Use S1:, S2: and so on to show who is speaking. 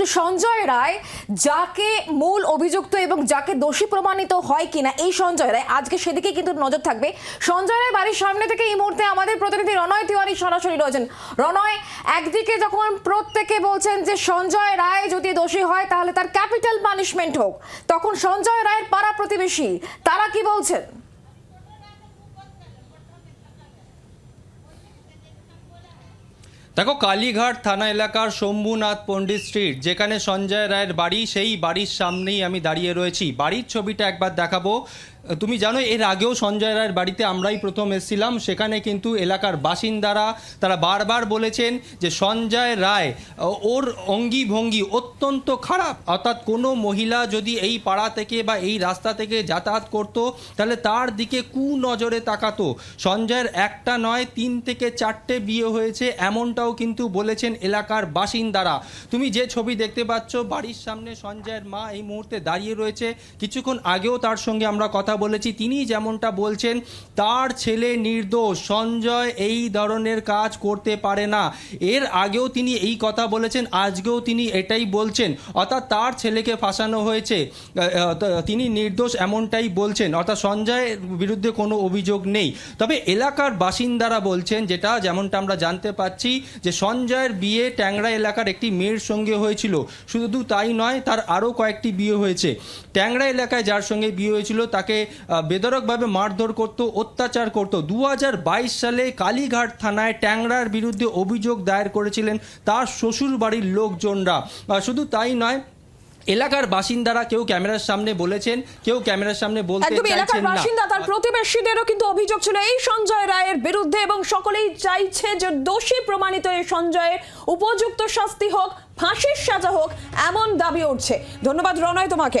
S1: কিন্তু সঞ্জয় রায়, যাকে মূল অভিযুক্ত এবং যাকে দোষী প্রমাণিত হয় কিনা এই সঞ্জয় রায়, আজকে সেদিকে কিন্তু নজর থাকবে। সঞ্জয় রায় বাড়ির সামনে থেকে এই মুহূর্তে আমাদের প্রতিনিধি রনয় তিওয়ারি সরাসরি রয়েছেন। রনয় একদিকে যখন প্রত্যেকে বলছেন যে সঞ্জয় রায় যদি দোষী হয়, তাহলে তার ক্যাপিটাল পানিশমেন্ট হোক, তখন সঞ্জয় রায়ের পাড়া প্রতিবেশী, তারা কি বলছেন?
S2: দেখো, কালীঘাট থানা এলাকার শম্ভুনাথ পণ্ডিত স্ট্রিট যেখানে সঞ্জয় রায়ের বাড়ি, সেই বাড়ির সামনেই আমি দাঁড়িয়ে রয়েছি। বাড়ির ছবিটা একবার দেখাবো। তুমি জানো এর আগেও সঞ্জয় রায়ের বাড়িতে আমরাই প্রথম এসেছিলাম। সেখানে কিন্তু এলাকার বাসিন্দারা, তারা বারবার বলেছেন যে সঞ্জয় রায় ওর অঙ্গি ভঙ্গি অত্যন্ত খারাপ। অর্থাৎ কোনো মহিলা যদি এই পাড়া থেকে বা এই রাস্তা থেকে যাতায়াত করত, তাহলে তার দিকে কু নজরে তাকাতো। সঞ্জয়ের একটা নয়, তিন থেকে চারটে বিয়ে হয়েছে, এমনটাও কিন্তু বলেছেন এলাকার বাসিন্দারা। তুমি যে ছবি দেখতে পাচ্ছ, বাড়ির সামনে সঞ্জয়ের মা এই মুহূর্তে দাঁড়িয়ে রয়েছে। কিছুক্ষণ আগেও তার সঙ্গে আমরা কথা বলেছি তিনি যেমনটা বলছেন, তার ছেলে নির্দোষ, সঞ্জয় এই ধরনের কাজ করতে পারে না। এর আগেও তিনি এই কথা বলেছেন, আজকেও তিনি এটাই বলছেন। অর্থাৎ তার ছেলেকে ফাঁসানো হয়েছে তিনি নির্দোষ এমনটাই বলছেন। অর্থাৎ সঞ্জয়ের বিরুদ্ধে কোনো অভিযোগ নেই। তবে এলাকার বাসিন্দারা বলছেন, যেটা যেমনটা আমরা জানতে পাচ্ছি, যে সঞ্জয়ের বিয়ে ট্যাংরা এলাকার একটি মেয়ের সঙ্গে হয়েছিল। শুধু তাই নয়, তার আরও কয়েকটি বিয়ে হয়েছে। ট্যাংরা এলাকায় যার সঙ্গে বিয়ে হয়েছিল, তাকে আহ, বেধড়কভাবে মারধর করত অত্যাচার করত। দু সালে কালীঘাট থানায় ট্যাংরার বিরুদ্ধে অভিযোগ দায়ের করেছিলেন তার শ্বশুর বাড়ির লোকজনরা শুধু তাই নয় এলাকার বাসিন্দারা কেউ ক্যামেরার সামনে বলেছেন কেউ ক্যামেরার সামনে বলতে চাইছেন না।
S1: বাসিন্দা তার প্রতিবেশীদেরও কিন্তু অভিযোগ ছিল এই সঞ্জয় রায়ের বিরুদ্ধে এবং সকলেই চাইছে যে দোষী প্রমাণিত এই সঞ্জয়ের উপযুক্ত শাস্তি হোক ফাঁসির সাজা হোক এমন দাবি উঠছে। ধন্যবাদ রনয় তোমাকে।